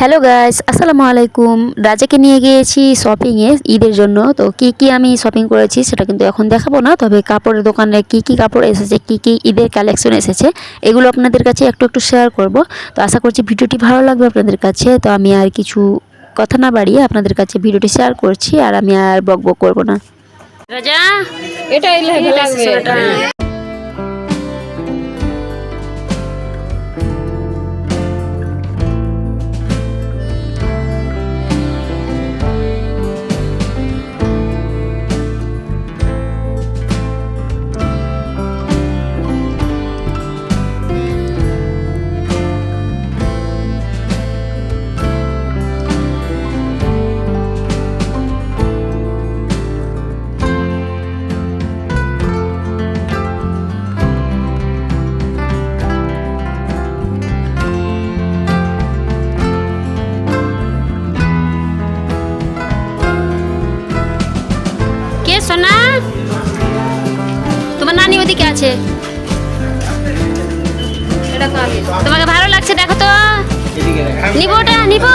Hello guys আসসালামু আলাইকুম। রাজাকে নিয়ে গিয়েছি শপিংয়ে ঈদের জন্য। তো কি কি আমি শপিং করেছি সেটা কিন্তু এখন দেখাবো না। তবে কাপড়ের দোকানে কি কি কাপড় এসেছে কি কি ঈদের কালেকশন এসেছে এগুলো আপনাদের কাছে একটু একটু শেয়ার করব। তো আশা করছি ভিডিওটি ভালো লাগবে আপনাদের কাছে। তো আমি আর কিছু কথা না বাড়িয়ে আপনাদের কাছে ভিডিওটি শেয়ার করছি আর আমি আর বক বক করব না। রাজা এটা। সোনা? তোমার নানি ওদিকে আছে। তোমাকে ভালো লাগছে দেখো তো। নিবো ওটা নিবো।